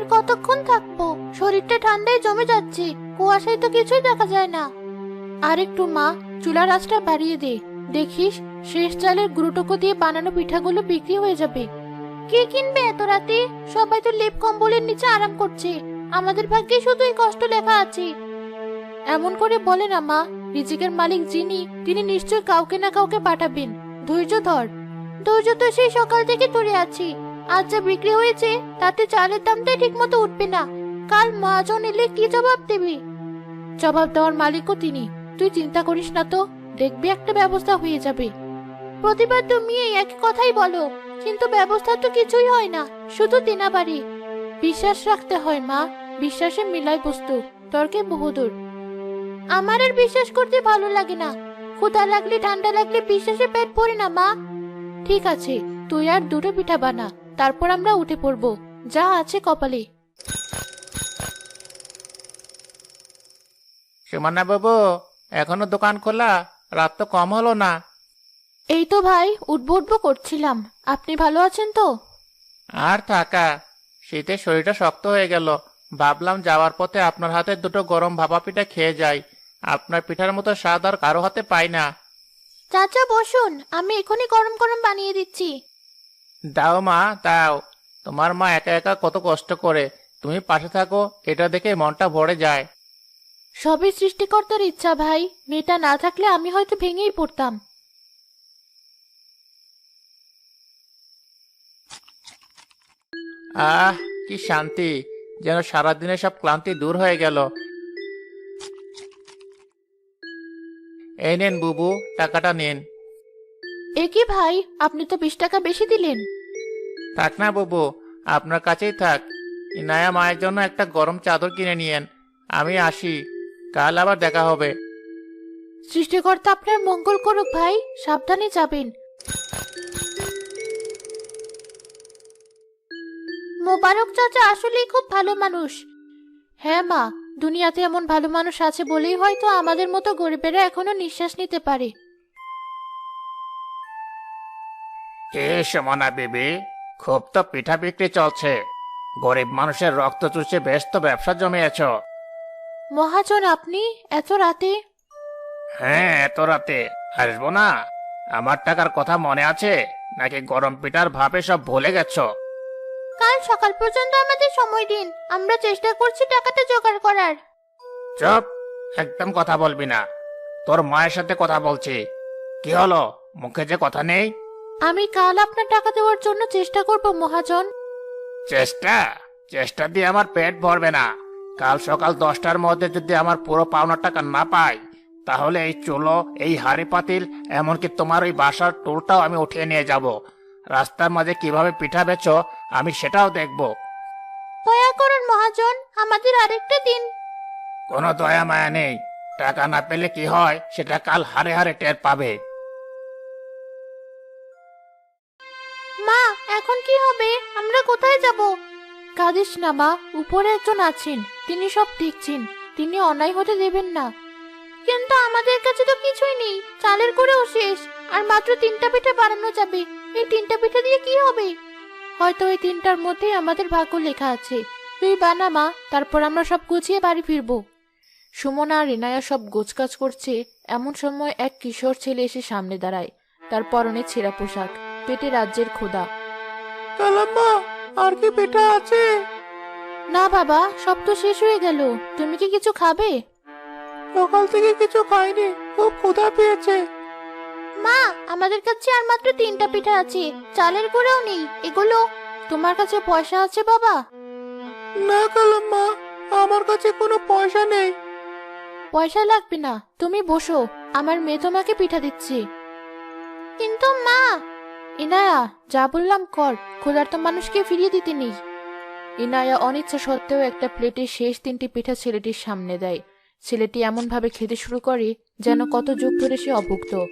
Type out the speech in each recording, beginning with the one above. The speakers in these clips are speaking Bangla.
আর কতক্ষণ থাকব? শরীরটা ঠান্ডায় জমে যাচ্ছে। কুয়াশায় তো কিছুই দেখা যায় না। আর একটু মা, চুলার আঁচটা বাড়িয়ে দে। দেখিস, শেষ চালের গুঁড়োটুকু দিয়ে বানানো পিঠাগুলো বিক্রি হয়ে যাবে। কে কিনবে এত রাতে? সবাই তো লেপ কম্বলের নিচে আরাম করছে। আমাদের ভাগ্যে শুধু এই কষ্ট লেখা আছে। এমন করে বলে না মা, রিজিকের মালিক যিনি, তিনি নিশ্চয় কাউকে না কাউকে পাঠাবেন। ধৈর্য ধর। ধৈর্য তো সেই সকাল থেকে ধরে আছি। আজ যা বিক্রি হয়েছে, তাতে চালের দামটাই ঠিক মতো উঠবে না। কাল মহাজন এলে কি জবাব দেবে? জবাব দেওয়ার মালিকও তিনি। তুই চিন্তা করিস না তো, দেখবি একটা ব্যবস্থা হয়ে যাবে। প্রতিবার তুমি এই একই কথাই বলো, কিন্তু ব্যবস্থা তো কিছুই হয় না, শুধু দিনা বাড়ি বিশ্বাস রাখতে হয়, মা বিশ্বাসে মিলাই বস্তু, তর্কে বহুদূর। আমার আর বিশ্বাস করতে ভালো লাগে না। ক্ষুধা লাগলে, ঠান্ডা লাগলে বিশ্বাসে পেট পড়ে না, মা। ঠিক আছে, তুই আর দুটো পিঠা বানা। তারপর আমরা উঠে পড়ব। যা আছে কপালে। সুমানা বাবু এখনও দোকান খোলা? রাত তো কম হলো না। এই তো ভাই উঠবো উঠবো করছিলাম। আপনি ভালো আছেন তো? আর থাকা। শীতে শরীরটা শক্ত হয়ে গেল। ভাবলাম যাওয়ার পথে আপনার হাতে দুটো গরম ভাপা পিঠা খেয়ে যাই। আপনার পিঠার মতো স্বাদ আর কারও হাতে পাই না। চাচা বসুন। আমি এখনই গরম গরম বানিয়ে দিচ্ছি। দাও মা দাও। তোমার মা একা একা কত কষ্ট করে। তুমি পাশে থাকো এটা দেখে মনটা ভরে যায়। সবই সৃষ্টিকর্তার ইচ্ছা ভাই। মেয়েটা না থাকলে আমি হয়তো ভেঙেই পড়তাম। আহ কি শান্তি। যেন সারাদিনের সব ক্লান্তি দূর হয়ে গেল। এই নেন বুবু টাকাটা নিন। এ কি ভাই আপনি তো বিশ টাকা বেশি দিলেন। থাক না বাবু আপনার কাছেই থাক। ইনায়া মায়ের জন্য একটা গরম চাদর কিনে নিয়েন। আমি আসি কাল আবার দেখা হবে। সৃষ্টিকর্তা আপনার মঙ্গল করুক ভাই সাবধানে যাবেন। মোবারক চাচা আসলেই খুব ভালো মানুষ। হ্যাঁ মা দুনিয়াতে এমন ভালো মানুষ আছে বলেই হয়তো আমাদের মতো গরিবেরা এখনও নিঃশ্বাস নিতে পারে। এ সমনা বেবি খুব তো পিঠা বিক্রি চলছে। গরিব মানুষের রক্ত চুষে বেশ তো ব্যবসা জমিয়েছ। মহাজন আপনি এত রাতে? হ্যাঁ এত রাতে। আসব না? আমার টাকার কথা মনে আছে? নাকি গরম পিঠার ভাবে সব ভুলে গেছো? কাল সকাল পর্যন্ত আমাদের সময় দিন। আমরা চেষ্টা করছি টাকাটা জোগাড় করার। চুপ! একদম কথা বলবি না। তোর মায়ের সাথে কথা বলছি। কি হলো? মুখে যে কথা নেই? আমি কাল আপনার টাকা দেওয়ার জন্য চেষ্টা করব মহাজন। চেষ্টা? চেষ্টা দিয়ে আমার পেট ভরবে না। কাল সকাল দশটার মধ্যে যদি আমার পুরো পাওনা টাকা না পাই তাহলে এই চুলো এই হাড়ি পাতিল এমনকি তোমার ওই বাসার টোলটাও আমি উঠিয়ে নিয়ে যাব। রাস্তার মাঝে কীভাবে পিঠা বেচো আমি সেটাও দেখব। দয়া করুন মহাজন আমাদের আরেকটা দিন। কোনো দয়া মায়া নেই। টাকা না পেলে কি হয় সেটা কাল হারে হারে টের পাবে। এখন কি হবে? আমরা কোথায় যাব? কাঁদিস না, মা। উপরে একজন আছেন। তিনি সব দেখছেন। তিনি অন্যায় হতে দেবেন না। কিন্তু আমাদের কাছে তো কিছুই নেই। চালের করেও শেষ। আর মাত্র তিনটা পিঠে বানানো যাবে। এই তিনটা পিঠে দিয়ে কি হবে? হয়তো ওই তিনটার মধ্যেই আমাদের ভাগ্য লেখা আছে। তুই বানা, মা। তারপর আমরা সব গুছিয়ে বাড়ি ফিরবো। সুমনা আর রিনায়া সব গোছকাজ করছে। এমন সময় এক কিশোর ছেলে এসে সামনে দাঁড়ায়। তার পরনে ছেঁড়া পোশাক। পেটে রাজ্যের খোদা। কালাম্মা আর কি পিঠা আছে? না বাবা সব তো শেষ হয়ে গেল। তুমি কি কিছু খাবে? সকাল থেকে কিছু খাইনি খুব ক্ষুধা পেয়েছে। মা আমাদের কাছে আর মাত্র তিনটা পিঠা আছে চালের গুঁড়েও নেই এগুলো? তোমার কাছে পয়সা আছে বাবা? না কালাম্মা আমার কাছে কোনো পয়সা নেই। পয়সা লাগবে না তুমি বসো আমার মেয়ে তোমাকে পিঠা দিচ্ছে। কিন্তু মা ইনায়া যা বললাম কর ক্ষুধার্ত মানুষকে ফিরিয়ে দিতে নেই। ইনায়া অনিচ্ছা সত্ত্বেও একটা প্লেটে শেষ তিনটি পিঠা ছেলেটির সামনে দেয়। ছেলেটি এমন ভাবে খেতে শুরু করে যেন কত যুগ ধরে সে অভুক্ত।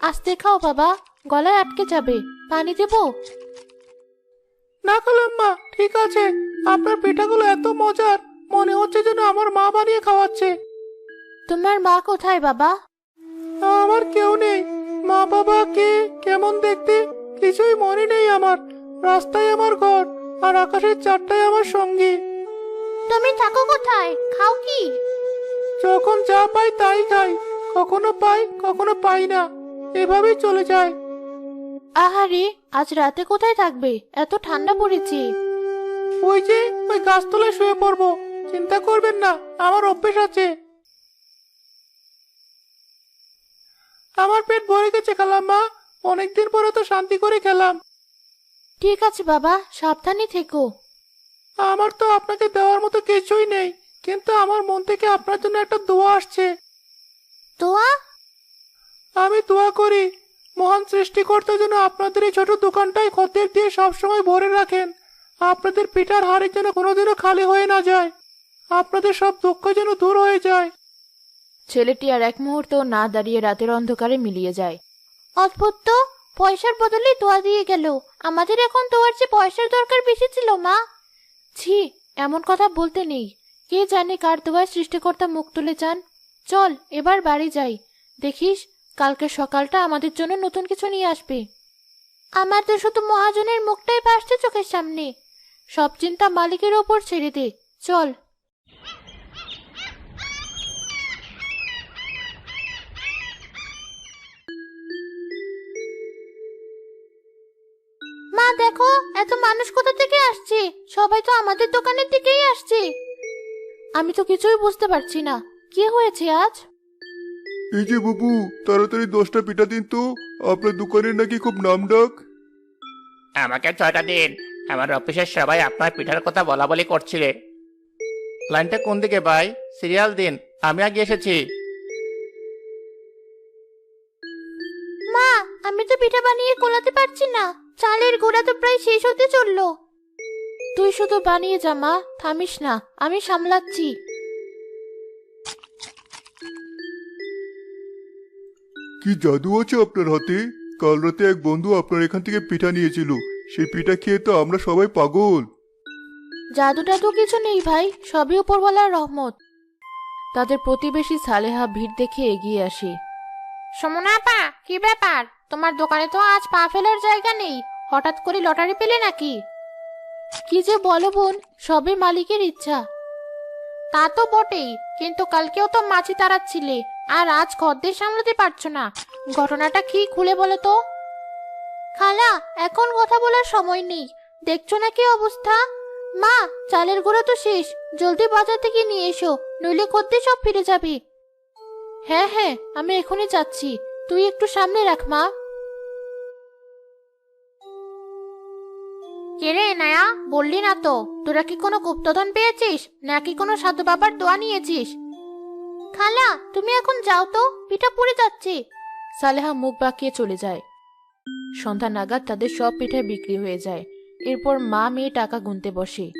আস্তে খাও বাবা গলায় আটকে যাবে পানি দেবো? না কালাম্মা ঠিক আছে আপনার পিঠাগুলো এত মজার মনে হচ্ছে যেন আমার মা বানিয়ে খাওয়াচ্ছে। তোমার মা কোথায় বাবা? আমার কেউ নেই মা বাবা কে কেমন দেখতে? কিছুই মনে নেই আমার। রাস্তায় আমার ঘর আর আকাশের চারটাই আমার সঙ্গী। তুমি থাকো কোথায়? খাও কি? যখন যা পাই তাই খাই। কখনো পাই কখনো পাই না। এভাবেই চলে যায়। আহারে আজ রাতে কোথায় থাকবে? এত ঠান্ডা পড়েছে। ওই যে ওই গাছতলায় শুয়ে পড়ব। চিন্তা করবেন না আমার অভ্যেস আছে। আমার পেট ভরে গেছে খালাম্মা অনেকদিন পরে তো শান্তি করে খেলাম। ঠিক আছে বাবা সাবধানে থেকো। আমার তো আপনাকে দেওয়ার মতো কিছুই নেই কিন্তু আমার মন থেকে আপনার জন্য একটা দোয়া আসছে। তোয়া আমি দোয়া করি মহান সৃষ্টিকর্তা যেন আপনাদের এই ছোট দোকানটাই খদ্দের দিয়ে সবসময় ভরে রাখেন। আপনাদের পিঠার হাড়ি যেন কোনোদিনও খালি হয়ে না যায়। আপনাদের সব দুঃখ যেন দূর হয়ে যায়। ছেলেটি আর এক মুহূর্ত না দাঁড়িয়ে রাতের অন্ধকারে মিলিয়ে যায়। অদ্ভুত তো পয়সার বদলে দোয়া দিয়ে গেল। আমাদের এখন দোয়ার চেয়ে পয়সার দরকার বেশি ছিল মা। ছি এমন কথা বলতে নেই। কে জানে কার দোয়ায় সৃষ্টিকর্তা মুখ তুলে চান। চল এবার বাড়ি যাই। দেখিস কালকে সকালটা আমাদের জন্য নতুন কিছু নিয়ে আসবে। আমার তো শুধু মহাজনের মুখটাই ভাসছে চোখের সামনে। সব চিন্তা মালিকের ওপর ছেড়ে দে। চল। দেখো এত মানুষ কোথা থেকে আসছে? সবাই তো আমাদের দোকানের দিকেই আসছে। আমি তো কিছুই বুঝতে পারছি না। কি হয়েছে আজ? এই যে বাবু তাড়াতাড়ি দশটা পিঠা দিন তো। আপনার দোকানের নাকি খুব নাম ডাক আমাকে ছয়টা দিন। আমার অফিসের সবাই আপনার পিঠার কথা বলা বলি করছিলে। লাইনটা কোন দিকে ভাই? সিরিয়াল দিন আমি আগে এসেছি। মা আমি তো পিঠা বানিয়ে কোলাতে পারছি না। চালের গোড়া তো প্রায় শেষ হতে চলল। তুই শুধু বানিয়ে যা মা। থামিস না। আমি সামলাচ্ছি। কি জাদু আছে আপনার হাতে? কাল রাতে এক বন্ধু আপনার এখান থেকে পিঠা নিয়েছিল। সেই পিঠা খেয়ে তো আমরা সবাই পাগল। জাদু টাদু কিছু নেই ভাই। সবই উপরওয়ালার রহমত। তাদের প্রতিবেশী সালেহা ভিড় দেখে এগিয়ে আসে। সমনা আপা কি ব্যাপার? তোমার দোকানে তো আজ পা ফেলার জায়গা নেই। হঠাৎ করে লটারি পেলে নাকি? কি যে বলো বোন সবে মালিকের ইচ্ছা। তা তো বটেই, কিন্তু কালকেও তো মাছি তাড়াচ্ছিলে, আর আজ খদ্দের সামলাতে পারছ না। ঘটনাটা কি খুলে বলো তো? খালা, এখন কথা বলার সময় নেই। দেখছ না কি অবস্থা? মা, চালের গুঁড়ো তো শেষ, জলদি বাজার থেকে নিয়ে এসো, নইলে করতে সব ফিরে যাবে। হ্যাঁ হ্যাঁ আমি এখনই যাচ্ছি, তুই একটু সামনে রাখ মা। রে নায়া বললি না তো। তোরা কি কোনো গুপ্তধন পেয়েছিস? নাকি কোনো সাধু বাবার দোয়া নিয়েছিস? খালা, তুমি এখন যাও তো, পিঠা পুড়ে যাচ্ছে। সালেহা মুখ বাঁকিয়ে চলে যায়। সন্ধ্যা নাগাদ তাদের সব পিঠা বিক্রি হয়ে যায়। এরপর মা মেয়ে টাকা গুনতে বসে।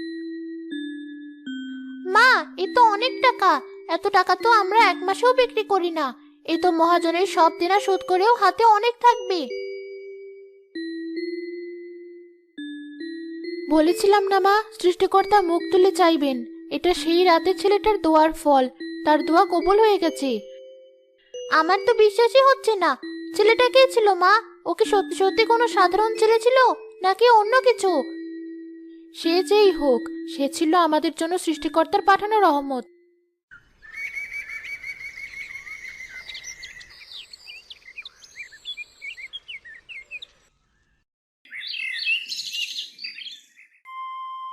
মা, এ তো অনেক টাকা। এত টাকা তো আমরা এক মাসেও বিক্রি করি না। এ তো মহাজনের সব দেনা শোধ করেও হাতে অনেক থাকবে। বলেছিলাম না মা, সৃষ্টিকর্তা মুখ তুলে চাইবেন। এটা সেই রাতে ছেলেটার দোয়ার ফল। তার দোয়া কবল হয়ে গেছে। আমার তো বিশ্বাসই হচ্ছে না। ছেলেটা কে ছিল মা? ওকে সত্যি সত্যি কোনো সাধারণ ছেলে ছিল? নাকি অন্য কিছু? সে যেই হোক, সে ছিল আমাদের জন্য সৃষ্টিকর্তার পাঠানো রহমত।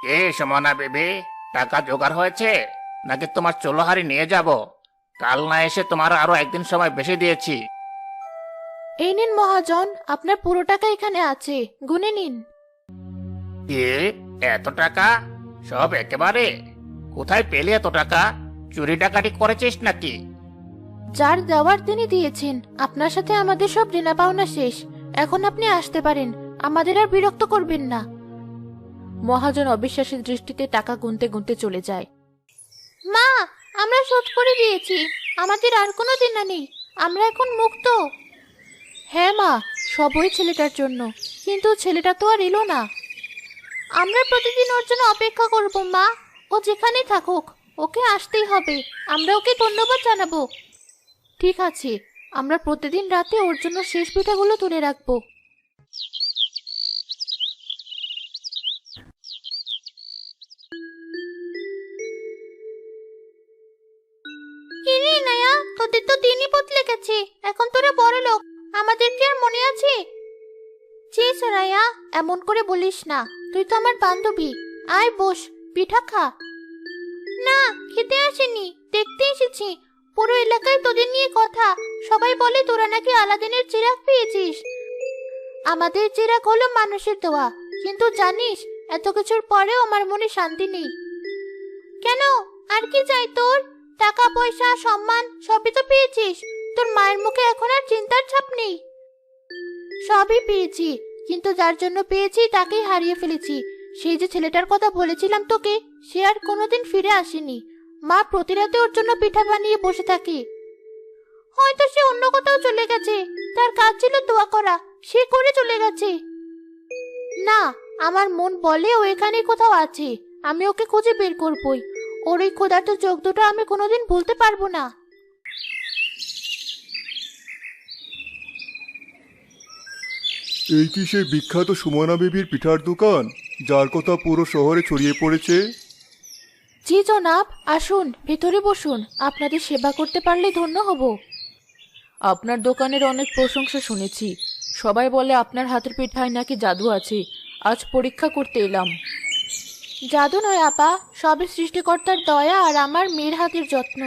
কে সমনা বেবি? টাকা জোগাড় হয়েছে? নাকি তোমার চোলোহারি নিয়ে যাব? কাল না এসে তোমার আরও একদিন সময় বেশি দিয়েছি। এই নিন মহাজন আপনার পুরো টাকা এখানে আছে। গুনে নিন। এ এত টাকা? সব একেবারে? কোথায় পেলে এত টাকা? চুরি ডাকাটি করেছিস নাকি? যার দেওয়ার তিনি দিয়েছেন। আপনার সাথে আমাদের সব দেনা পাওনা শেষ। এখন আপনি আসতে পারেন। আমাদের আর বিরক্ত করবেন না। মহাজন অবিশ্বাসী দৃষ্টিতে টাকা গুনতে গুনতে চলে যায়। মা আমরা শোধ করে দিয়েছি। আমাদের আর কোনো দেনা নেই। আমরা এখন মুক্ত। হ্যাঁ মা সবই ছেলেটার জন্য। কিন্তু ছেলেটা তো আর এলো না। আমরা প্রতিদিন ওর জন্য অপেক্ষা করব মা। ও যেখানেই থাকুক ওকে আসতেই হবে। আমরা ওকে ধন্যবাদ জানাব। ঠিক আছে আমরা প্রতিদিন রাতে ওর জন্য শেষ পিঠাগুলো তুলে রাখব। তোদের তো দিনই বদলে গেছে এখন তোরা বড় লোক, আমাদের কি আর মনে আছে? ছি সরাইয়া এমন করে বলিস না। তুই তো আমার বান্ধবী। আয়, বস, পিঠা খা। না, খেতে আসেনি। দেখতে এসেছি। পুরো এলাকায় তোদের নিয়ে কথা। সবাই বলে তোরা নাকি আলাদিনের চিরাগ পেয়েছিস। আমাদের চিরাগ হলো মানুষের দোয়া। কিন্তু জানিস, এত কিছুর পরেও আমার মনে শান্তি নেই। কেন? আর কি চাই তোর? টাকা পয়সা সম্মান, সবই তো পেয়েছিস। তোর মায়ের মুখে এখন আর চিন্তার ছাপ নেই। সবই পেয়েছি, কিন্তু যার জন্য পেয়েছি তাকেই হারিয়ে ফেলেছি। সেই যে ছেলেটার কথা বলেছিলাম তোকে, সে আর কোনোদিন ফিরে আসেনি। মা প্রতি রাতে ওর জন্য পিঠা বানিয়ে বসে থাকে। হয়তো সে অন্য কোথাও চলে গেছে। তার কাজ ছিল দোয়া করা, সে করে চলে গেছে। না, আমার মন বলে ও এখানে কোথাও আছে। আমি ওকে খুঁজে বের করবই। ওর ওই ক্ষুধার্ত চোখ দুটো আমি কোনোদিন ভুলতে পারব না। এই কি সেই বিখ্যাত সুমনা বেবির পিঠার দোকান? যার কথা পুরো শহরে ছড়িয়ে পড়েছে? জি জনাব আসুন ভেতরে বসুন। আপনাদের সেবা করতে পারলে ধন্য হব। আপনার দোকানের অনেক প্রশংসা শুনেছি। সবাই বলে আপনার হাতের পিঠায় নাকি জাদু আছে। আজ পরীক্ষা করতে এলাম। জাদু নয় আপা সবই সৃষ্টিকর্তার দয়া আর আমার মেয়ের হাতের যত্ন।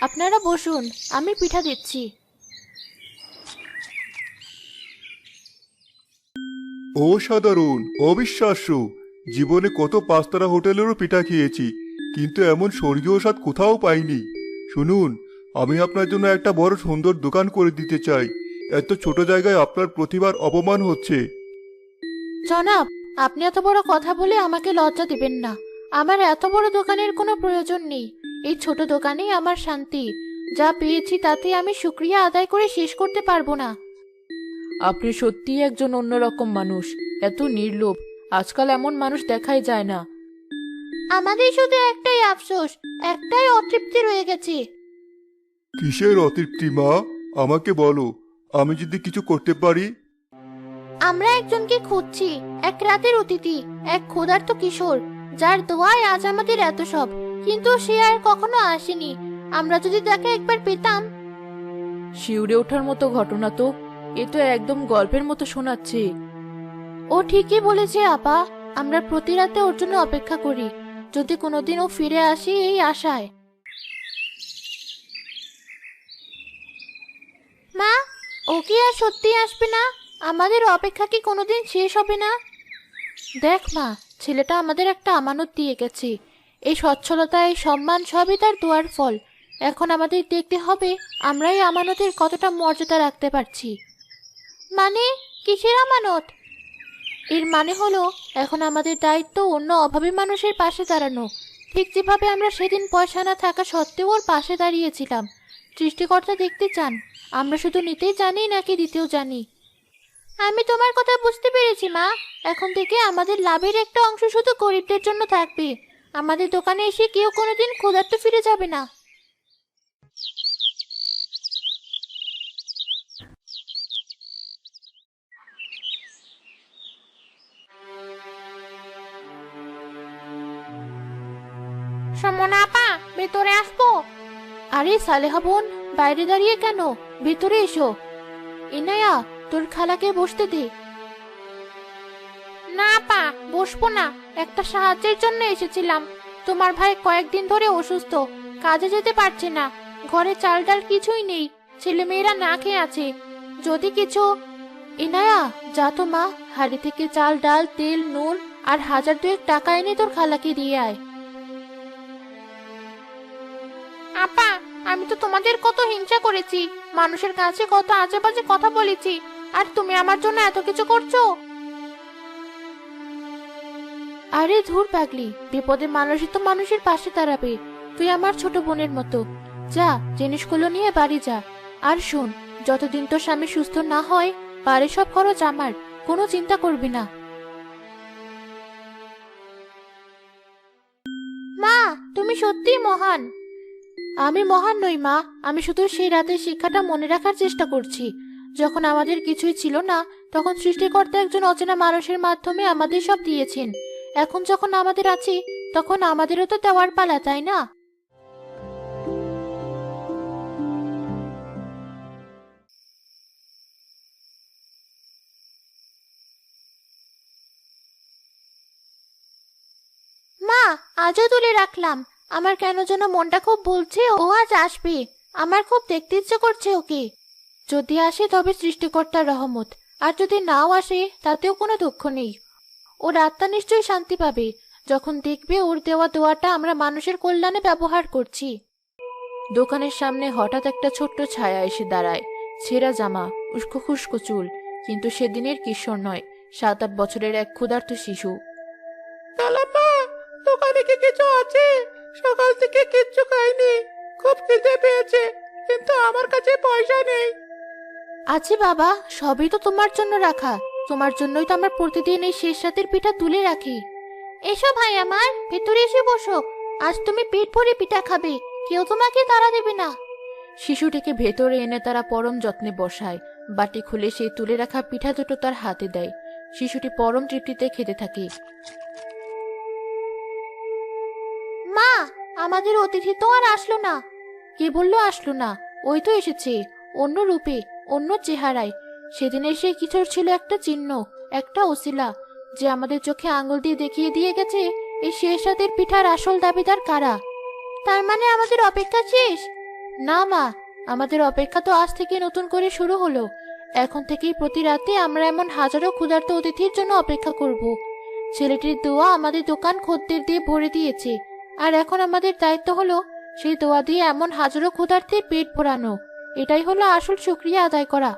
আপনারা বসুন আমি পিঠা দিচ্ছি। ও অসাধারণ অবিশ্বাস্য জীবনে কত পাঁচতারা হোটেলেরও পিঠা খেয়েছি কিন্তু এমন স্বর্গীয় স্বাদ কোথাও পাইনি। শুনুন আমি আপনার জন্য একটা বড় সুন্দর দোকান করে দিতে চাই। এত ছোট জায়গায় আপনার প্রতিভার অপমান হচ্ছে। জনাব আপনি এত বড় কথা বলে আমাকে লজ্জা দেবেন না। আমার এত বড় দোকানের কোনো প্রয়োজন নেই। এই ছোট দোকানেই আমার শান্তি। যা পেয়েছি তাতে আমি শুক্রিয়া আদায় করে শেষ করতে পারব না। আপনি সত্যিই একজন অন্যরকম মানুষ। এত নির্লোভ। আজকাল এমন মানুষ দেখাই যায় না। আমাদের শুধু একটাই আফসোস একটাই অতৃপ্তি রয়ে গেছে। কিসের অতৃপ্তি মা? আমাকে বলো আমি যদি কিছু করতে পারি? আমরা একজনকে খুঁজছি এক রাতের অতিথি এক ক্ষুধার্ত কিশোর যার দোয়ায় আজ আমাদের এত সব। কিন্তু সে আর কখনো আসেনি। আমরা যদি তাকে একবার পেতাম? শিউরে ওঠার মতো ঘটনা তো এ তো একদম গল্পের মতো শোনাচ্ছে। ও ঠিকই বলেছে আপা। আমরা প্রতি রাতে ওর জন্য অপেক্ষা করি যদি কোনোদিন ও ফিরে আসে এই আশায়। মা ও কি আর সত্যি আসবে না? আমাদের অপেক্ষা কি কোনোদিন শেষ হবে না? দেখ মা, ছেলেটা আমাদের একটা আমানত দিয়ে গেছে। এই সচ্ছলতা, এই সম্মান সবই তার দোয়ার ফল। এখন আমাদের দেখতে হবে আমরা এই আমানতের কতটা মর্যাদা রাখতে পারছি। মানে? কিসের আমানত? এর মানে হলো, এখন আমাদের দায়িত্ব অন্য অভাবী মানুষের পাশে দাঁড়ানো। ঠিক যেভাবে আমরা সেদিন পয়সা না থাকা সত্ত্বেও ওর পাশে দাঁড়িয়েছিলাম। সৃষ্টিকর্তা দেখতে চান। আমরা শুধু নিতেই জানি নাকি দিতেও জানি। আমি তোমার কথা বুঝতে পেরেছি, মা। এখন থেকে আমাদের লাভের একটা অংশ শুধু গরিবদের জন্য থাকবে। আমাদের দোকানে এসে কেউ কোনোদিন ক্ষুধার্ত ফিরে যাবে না। ভেতরে আসব? আরে সালেহা বোন, বাইরে দাঁড়িয়ে কেন? ভেতরে এসো। ইনায়া তোর খালাকে বসতে দে। না, পা, বসবো না। একটা সাহায্যের জন্য এসেছিলাম। তোমার ভাই কয়েকদিন ধরে অসুস্থ। কাজে যেতে পারছে না। ঘরে চাল ডাল কিছুই নেই। ছেলে মেয়েরা না খেয়ে আছে। যদি কিছু ইনায়া যা তো মা। হাড়ি থেকে চাল ডাল তেল, নুন আর হাজার দুয়েক টাকা এনে তোর খালাকে দিয়ে আয়। আপা, আমি তো তোমাদের কত হিংসা করেছি। মানুষের কাছে কত আজে বাজে কথা বলেছি। আর তুমি আমার জন্য এত কিছু করছ? আরে ধুর পাগলি বিপদে মানুষই তো মানুষের পাশে দাঁড়াবে। তুই আমার ছোট বোনের মতো। যা, জিনিসগুলো নিয়ে বাড়ি যা। আর শোন, যতদিন তোর স্বামী সুস্থ না হয়, বাড়ির সব খরচ আমার। কোনো চিন্তা করবি না। মা, তুমি সত্যিই মহান। আমি মহান নই মা, আমি শুধু সেই রাতের শিক্ষাটা মনে রাখার চেষ্টা করছি। যখন আমাদের কিছুই ছিল না, তখন সৃষ্টিকর্তা একজন অচেনা মানুষের মাধ্যমে আমাদের সব দিয়েছেন। এখন যখন আমাদের আছি, তখন আমাদেরও তো দেওয়ার পালা, তাই না? মা, আজও তুলে রাখলাম। আমার কেন যেন মনটা খুব বলছে ও আজ আসবে। আমার খুব দেখতে ইচ্ছে করছে ওকে। যদি আসে তবে সৃষ্টিকর্তার রহমত, আর যদি নাও আসে, তাতেও কোনো দুঃখ নেই। ওর আত্মা নিশ্চয়ই শান্তি পাবে, যখন দেখবে ওর দেওয়া দোয়াটা আমরা মানুষের কল্যাণে ব্যবহার করছি। দোকানের সামনে হঠাৎ একটা ছোট্ট ছায়া এসে দাঁড়ায়, ছেঁড়া জামা, উস্কো খুস্কো চুল, কিন্তু সেদিনের কিশোর নয় সাত আট বছরের এক ক্ষুধার্ত শিশু। দোকানে কি কিছু আছে? সকাল থেকে কিচ্ছু খাইনি, খুব খিদে পেয়েছে, কিন্তু আমার কাছে পয়সা নেই। আছে বাবা, সবই তো তোমার জন্য রাখা। তোমার জন্যই তো আমরা প্রতিদিন এই শেষ রাতের পিঠা তুলে রাখি। এসো ভাই আমার, ভেতরে এসে বসো। আজ তুমি পেট ভরে পিঠা খাবে, কেউ তোমাকে তাড়া দেবে না। শিশুটিকে ভেতরে এনে তারা পরম যত্নে বসায়। বাটি খুলে সেই তুলে রাখা পিঠা দুটো তার হাতে দেয়। শিশুটি পরম তৃপ্তিতে খেতে থাকে। মা, আমাদের অতিথি তো আর আসলো না। কে বলল আসলো না? ওই তো এসেছে, অন্য রূপে। অন্য চেহারায়। সেদিনের সেই কিছুর ছিল একটা চিহ্ন, একটা ওসিলা যে আমাদের চোখে আঙুল দিয়ে দেখিয়ে দিয়ে গেছে, এই শেষ রাতের পিঠার আসল দাবিদার কারা? তার মানে আমাদের অপেক্ষা শেষ? না মা, আমাদের অপেক্ষা তো আজ থেকে নতুন করে শুরু হলো। এখন থেকেই প্রতি রাতে আমরা এমন হাজারো ক্ষুধার্ত অতিথির জন্য অপেক্ষা করব। ছেলেটির দোয়া আমাদের দোকান খদ্দের দিয়ে ভরে দিয়েছে। আর এখন আমাদের দায়িত্ব হলো সেই দোয়া দিয়ে এমন হাজারো ক্ষুধার্তের পেট ভরানো। এটাই হলো আসল শুক্রিয়া আদায় করা।